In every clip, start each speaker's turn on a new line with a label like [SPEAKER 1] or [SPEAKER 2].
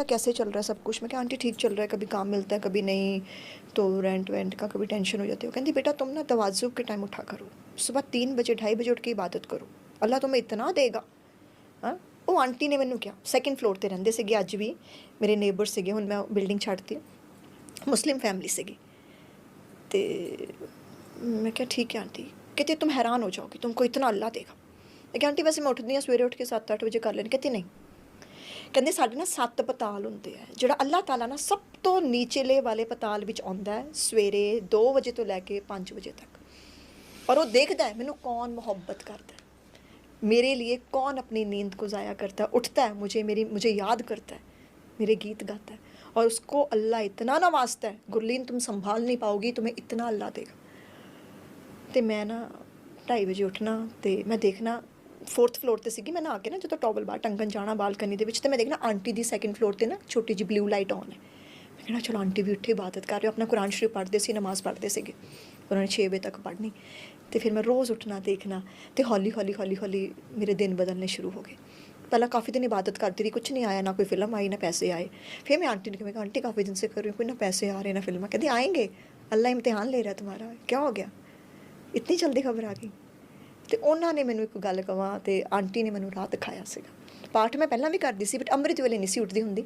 [SPEAKER 1] बेटा कैसे चल रहा है सब कुछ मैं कहा आंटी ठीक चल रहा है कभी काम मिलता है कभी नहीं तो रेंट वेंट का कभी टेंशन हो जाती है वो कहती बेटा तुम ना तवाजु के टाइम उठा करो सुबह तीन बजे ढाई बजे उठ के इबादत करो अल्लाह तुम्हें इतना देगा ਹਾਂ ਉਹ ਆਂਟੀ ਨੇ ਮੈਨੂੰ ਕਿਹਾ ਸੈਕਿੰਡ ਫਲੋਰ ਤੇ ਰਹਿੰਦੇ ਸੀਗੇ ਅੱਜ ਵੀ ਮੇਰੇ ਨੇਬਰ ਸੀਗੇ ਹੁਣ ਮੈਂ ਬਿਲਡਿੰਗ ਛੱਡਤੀ ਮੁਸਲਿਮ ਫੈਮਿਲੀ ਸੀਗੀ ਤੇ ਮੈਂ ਕਿਹਾ ਠੀਕ ਹੈ ਆਂਟੀ कहती तुम हैरान हो जाओगी तुमको इतना अल्लाह देगा मैं कहा आंटी वैसे मैं ਉੱਠਦੀ ਹਾਂ ਸਵੇਰੇ ਉੱਠ ਕੇ 7-8 ਵਜੇ ਕਰ ਲੈਣੀ ਕਹਿੰਦੀ ਨਹੀਂ ਕਹਿੰਦੇ ਸਾਡੇ ਨਾ ਸੱਤ ਪਤਾਲ ਹੁੰਦੇ ਆ ਜਿਹੜਾ ਅੱਲਾਹ ਤਾਲਾ ਨਾ ਸਭ ਤੋਂ ਨੀਚੇਲੇ ਵਾਲੇ ਪਤਾਲ ਵਿੱਚ ਆਉਂਦਾ ਹੈ ਸਵੇਰੇ 2 ਵਜੇ ਤੋਂ ਲੈ ਕੇ 5 ਵਜੇ ਤੱਕ और वो देखता है मैंने कौन मोहब्बत करता है मेरे लिए कौन अपनी नींद को ज़ाया करता है उठता है मुझे मेरी मुझे याद करता है मेरे गीत गाता है और उसको अल्लाह इतना नवाजता है गुरलीन तुम संभाल नहीं पाओगी तुम्हें इतना अल्लाह देगा ਤੇ ਮੈਂ ਨਾ 2:30 ਵਜੇ ਉੱਠਣਾ ਤੇ ਮੈਂ ਦੇਖਣਾ 4th ਫਲੋਰ ਤੇ ਸੀਗੀ ਮੈਂ ਨਾ ਆ ਕੇ ਨਾ ਜਦੋਂ ਟਾਵਲ ਬਾਹਰ ਟੰਗਣ ਜਾਣਾ ਬਾਲਕਨੀ ਦੇ ਵਿੱਚ ਤੇ ਮੈਂ ਦੇਖਣਾ ਆਂਟੀ ਦੀ ਸੈਕੰਡ ਫਲੋਰ ਤੇ ਨਾ ਛੋਟੀ ਜਿਹੀ ਬਲੂ ਲਾਈਟ ਆਨ ਹੈ ਮੈਂ ਕਿਹਾ ਚਲੋ ਆਂਟੀ ਵੀ ਉੱਠੇ ਇਬਾਦਤ ਕਰ ਰਹੇ ਹੋ, ਆਪਣਾ ਕੁਰਾਨ ਸ਼ਰੀਫ ਪੜ੍ਹਦੇ ਸੀ ਨਮਾਜ਼ ਪੜ੍ਹਦੇ ਸੀਗੇ ਉਹਨਾਂ ਨੇ 6 ਵਜੇ ਤੱਕ ਪੜ੍ਹਨੀ ਤੇ ਫਿਰ ਮੈਂ ਰੋਜ਼ ਉੱਠਣਾ ਦੇਖਣਾ ਤੇ ਹੌਲੀ ਹੌਲੀ ਹੌਲੀ ਹੌਲੀ ਮੇਰੇ ਦਿਨ ਬਦਲਨੇ ਸ਼ੁਰੂ ਹੋ ਗਏ ਪਹਿਲਾਂ ਕਾਫੀ ਦਿਨ ਇਬਾਦਤ ਕਰਦੀ ਰਹੀ ਕੁਝ ਨਹੀਂ ਆਇਆ ਨਾ ਕੋਈ ਫਿਲਮ ਆਈ ਨਾ ਪੈਸੇ ਆਏ ਫਿਰ ਮੈਂ ਆਂਟੀ ਨੂੰ ਕਿਹਾ ਮੈਂ ਕਿਹਾ, ਆਂਟੀ ਕਾਫੀ ਦਿਨ से कर रही हूँ कोई ना पैसे आ रहे ना फिल्म कहती आएंगे अल्लाह इम्तिहान ले रहा है तुम्हारा क्या हो गया ਇਤਨੀ ਜਲਦੀ ਖਬਰ ਆ ਗਈ ਤੇ ਉਹਨਾਂ ਨੇ ਮੈਨੂੰ ਇੱਕ ਗੱਲ ਕਵਾ ਤੇ ਆਂਟੀ ਨੇ ਮੈਨੂੰ ਰਾਹ ਦਿਖਾਇਆ ਸੀਗਾ। ਪਾਠ ਮੈਂ ਪਹਿਲਾਂ ਵੀ ਕਰਦੀ ਸੀ ਬਟ ਅੰਮ੍ਰਿਤ ਵੇਲੇ ਨਹੀਂ ਸੀ ਉੱਠਦੀ ਹੁੰਦੀ।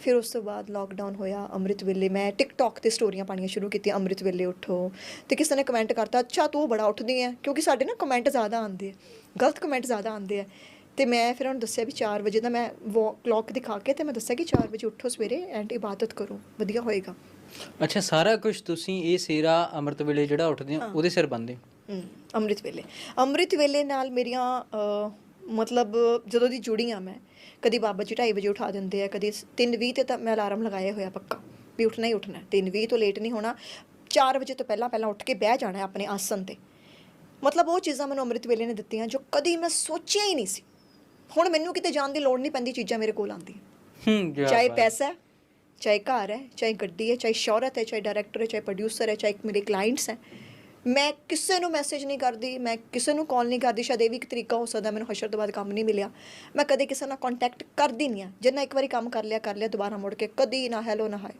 [SPEAKER 1] ਫਿਰ ਉਸ ਤੋਂ ਬਾਅਦ ਲੋਕਡਾਊਨ ਹੋਇਆ ਅੰਮ੍ਰਿਤ ਵੇਲੇ ਮੈਂ ਟਿਕਟੌਕ ਤੇ ਸਟੋਰੀਆਂ ਪਾਣੀਆਂ ਸ਼ੁਰੂ ਕੀਤੀਆਂ ਅੰਮ੍ਰਿਤ ਵੇਲੇ ਉੱਠੋ। ਤੇ ਕਿਸੇ ਨੇ ਕਮੈਂਟ ਕਰਤਾ ਅੱਛਾ ਤੂੰ ਬੜਾ ਉੱਠਦੀ ਹੈ ਕਿਉਂਕਿ ਸਾਡੇ ਨਾ ਕਮੈਂਟ ਜ਼ਿਆਦਾ ਆਉਂਦੇ ਆ ਗਲਤ ਕਮੈਂਟ ਜ਼ਿਆਦਾ ਆਉਂਦੇ ਆ ਤੇ ਮੈਂ ਫਿਰ ਉਹਨੂੰ ਦੱਸਿਆ ਵੀ 4 ਵਜੇ ਦਾ ਮੈਂ ਕਲੌਕ ਦਿਖਾ ਕੇ ਤੇ ਮੈਂ ਦੱਸਿਆ ਕਿ 4 ਵਜੇ ਉੱਠੋ ਸਵੇਰੇ ਐਂਡ ਇਬਾਦਤ ਕਰੋ ਵਧੀਆ ਹੋਏਗਾ।
[SPEAKER 2] ਅੱਛਾ ਸਾਰਾ ਕੁਝ ਤੁਸੀਂ ਇਹ ਸੇਰਾ ਅੰਮ੍ਰਿਤ ਵੇਲੇ ਜਿਹੜਾ ਉੱਠਦੇ ਹੋ ਉਹਦੇ ਸਿਰ ਬੰਦੇ
[SPEAKER 1] ਅੰਮ੍ਰਿਤ ਵੇਲੇ। ਅੰਮ੍ਰਿਤ ਵੇਲੇ ਨਾਲ ਮੇਰੀਆਂ ਮਤਲਬ ਜਦੋਂ ਦੀ ਜੁੜੀ ਆ ਮੈਂ ਕਦੀ ਬਾਬਾ ਜੀ 2:30 ਵਜੇ ਉਠਾ ਦਿੰਦੇ ਆ ਕਦੀ 3:20 ਤੇ ਤਾਂ ਮੈਂ ਅਲਾਰਮ ਲਗਾਇਆ ਹੋਇਆ ਪੱਕਾ ਵੀ ਉੱਠਣਾ ਹੀ ਉੱਠਣਾ 3:20 ਤੋਂ ਲੇਟ ਨਹੀਂ ਹੋਣਾ 4 ਵਜੇ ਤੋਂ ਪਹਿਲਾਂ ਪਹਿਲਾਂ ਉੱਠ ਕੇ ਬਹਿ ਜਾਣਾ ਆਪਣੇ ਆਸਨ ਤੇ। ਮਤਲਬ ਉਹ ਚੀਜ਼ਾਂ ਮੈਨੂੰ ਅੰਮ੍ਰਿਤ ਵੇਲੇ ਨੇ ਦਿੱਤੀਆਂ ਜੋ ਕਦੀ ਮੈਂ ਸੋਚਿਆ ਹੀ ਨਹੀਂ ਸੀ। ਹੁਣ ਮੈਨੂੰ ਕਿਤੇ ਜਾਣ ਦੀ ਲੋੜ ਨਹੀਂ ਪੈਂਦੀ ਚੀਜ਼ਾਂ ਮੇਰੇ ਕੋਲ ਆਉਂਦੀਆਂ।
[SPEAKER 2] ਹੂੰ
[SPEAKER 1] ਚਾਹੇ। ਪੈਸਾ ਚਾਹੇ ਘਰ ਹੈ ਚਾਹੇ ਗੱਡੀ ਹੈ ਚਾਹੇ ਸ਼ੌਹਰਤ ਹੈ ਚਾਹੇ ਡਾਇਰੈਕਟਰ ਹੈ ਚਾਹੇ ਪ੍ਰੋਡਿਊਸਰ ਹੈ ਚਾਹੇ ਮੇਰੇ ਕਲਾਇੰਟਸ ਹੈ। ਮੈਂ ਕਿਸੇ ਨੂੰ ਮੈਸੇਜ ਨਹੀਂ ਕਰਦੀ ਮੈਂ ਕਿਸੇ ਨੂੰ ਕਾਲ ਨਹੀਂ ਕਰਦੀ ਸ਼ਾਇਦ ਇਹ ਵੀ ਇੱਕ ਤਰੀਕਾ ਹੋ ਸਕਦਾ ਮੈਨੂੰ ਹਸ਼ਰ ਤੋਂ ਬਾਅਦ ਕੰਮ ਨਹੀਂ ਮਿਲਿਆ। ਮੈਂ ਕਦੇ ਕਿਸੇ ਨਾਲ ਕੰਟੈਕਟ ਕਰਦੀ ਨਹੀਂ ਆ। ਜਿੰਨਾ ਇੱਕ ਵਾਰੀ ਕੰਮ ਕਰ ਲਿਆ ਕਰ ਲਿਆ ਦੁਬਾਰਾ ਮੁੜ ਕੇ ਕਦੀ ਨਾ ਹੈਲੋ ਨਾ ਹਾਏ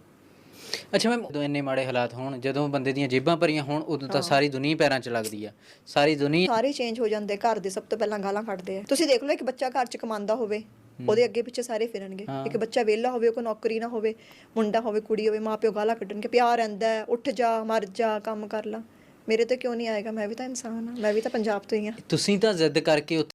[SPEAKER 2] ਅੱਛਾ ਮੈਂ ਜਦੋਂ ਇੰਨੇ ਮਾੜੇ ਹਾਲਾਤ ਹੋਣ ਜਦੋਂ ਬੰਦੇ ਦੀਆਂ ਜੇਬਾਂ ਭਰੀਆਂ ਹੋਣ ਉਦੋਂ ਤਾਂ ਸਾਰੀ ਦੁਨੀਆ ਪੈਰਾਂ 'ਚ ਲੱਗਦੀ ਆ। ਸਾਰੀ ਦੁਨੀਆ
[SPEAKER 1] ਸਾਰੇ ਚੇਂਜ ਹੋ ਜਾਂਦੇ ਘਰ ਦੇ ਸਭ ਤੋਂ ਪਹਿਲਾਂ ਗਾਲਾਂ ਕੱਢਦੇ ਆ। ਤੁਸੀਂ ਦੇਖ ਲਓ ਇੱਕ ਬੱਚਾ ਘਰ 'ਚ ਕਮਾਉਂਦਾ ਹੋਵੇ ਉਹਦੇ ਅੱਗੇ ਪਿੱਛੇ ਸਾਰੇ ਫਿਰਨਗੇ। ਇੱਕ ਬੱਚਾ ਵਿਹਲਾ ਹੋਵੇ ਕੋਈ ਨੌਕਰੀ ਨਾ ਹੋਵੇ ਮੁੰਡਾ ਹੋਵੇ ਕੁੜੀ ਹੋਵੇ ਮਾਪਿਓ ਗਾਲਾਂ ਕੱਢਣਗੇ ਪਿਆਰ ਰਹਿੰਦਾ ਉੱਠ ਜਾ ਮਰ ਜਾ ਕੰਮ ਕਰ ਲਾ। ਮੇਰੇ ਤੇ ਕਿਉਂ ਨਹੀਂ ਆਏਗਾ? ਮੈਂ ਵੀ ਤਾਂ ਇਨਸਾਨ ਹਾਂ, ਮੈਂ ਵੀ ਤਾਂ ਪੰਜਾਬ ਤੋਂ ਹੀ ਹਾਂ।
[SPEAKER 2] ਤੁਸੀਂ ਤਾਂ ਜ਼ਿੱਦ ਕਰਕੇ